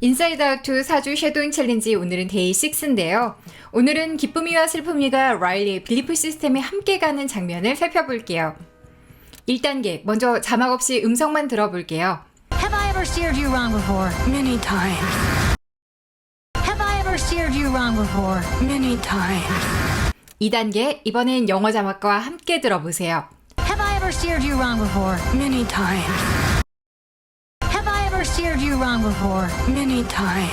인사이드 아웃 4주 쉐도잉 챌린지 오늘은 데이 6인데요. 오늘은 기쁨이와 슬픔이가 라일리의 빌리프 시스템에 함께 가는 장면을 살펴볼게요. 1단계, 먼저 자막 없이 음성만 들어볼게요. Have I ever steered you wrong before? Many times. Have I ever steered you wrong before? Many times. 2단계, 이번엔 영어 자막과 함께 들어보세요. Have I ever steered you wrong before? Many times. Steered you wrong before? Many times.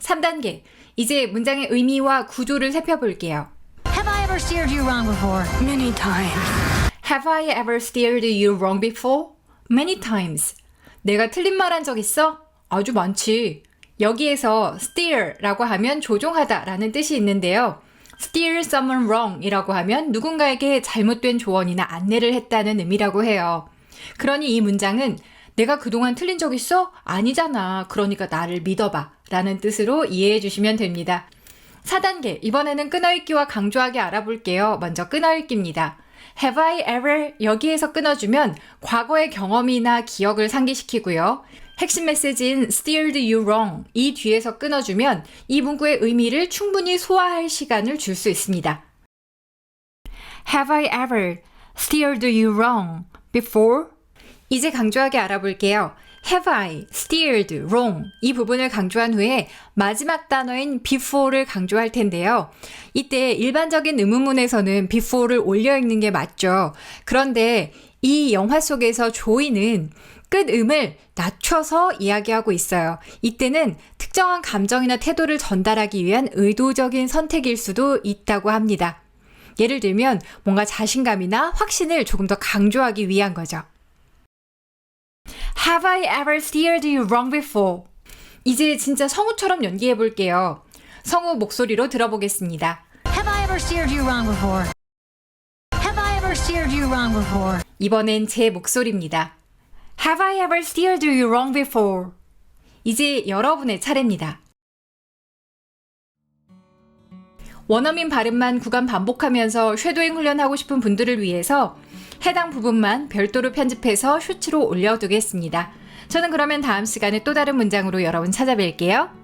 3단계, 이제 문장의 의미와 구조를 살펴볼게요. Have I ever steered you wrong before? Many times. Have I ever steered you wrong before? Many times. 내가 틀린 말 한 적 있어? 아주 많지. 여기에서 steer라고 하면 조종하다라는 뜻이 있는데요. steer someone wrong 이라고 하면 누군가에게 잘못된 조언이나 안내를 했다는 의미라고 해요. 그러니 이 문장은 내가 그동안 틀린 적 있어? 아니잖아. 그러니까 나를 믿어봐. 라는 뜻으로 이해해 주시면 됩니다. 4단계, 이번에는 끊어읽기와 강조하게 알아볼게요. 먼저 끊어읽기입니다. Have I ever 여기에서 끊어주면 과거의 경험이나 기억을 상기시키고요. 핵심 메시지인 steered you wrong 이 뒤에서 끊어주면 이 문구의 의미를 충분히 소화할 시간을 줄 수 있습니다. Have I ever steered you wrong before? 이제 강조하게 알아볼게요. Have I steered wrong 이 부분을 강조한 후에 마지막 단어인 before를 강조할 텐데요. 이때 일반적인 의문문에서는 before를 올려 읽는 게 맞죠. 그런데 이 영화 속에서 조이는 끝음을 낮춰서 이야기하고 있어요. 이때는 특정한 감정이나 태도를 전달하기 위한 의도적인 선택일 수도 있다고 합니다. 예를 들면 뭔가 자신감이나 확신을 조금 더 강조하기 위한 거죠. Have I ever steered you wrong before? 이제 진짜 성우처럼 연기해 볼게요. 성우 목소리로 들어보겠습니다. Have I ever steered you wrong before? Have I ever steered you wrong before? 이번엔 제 목소리입니다. Have I ever steered you wrong before? 이제 여러분의 차례입니다. 원어민 발음만 구간 반복하면서 쉐도잉 훈련하고 싶은 분들을 위해서 해당 부분만 별도로 편집해서 쇼츠로 올려두겠습니다. 저는 그러면 다음 시간에 또 다른 문장으로 여러분 찾아뵐게요.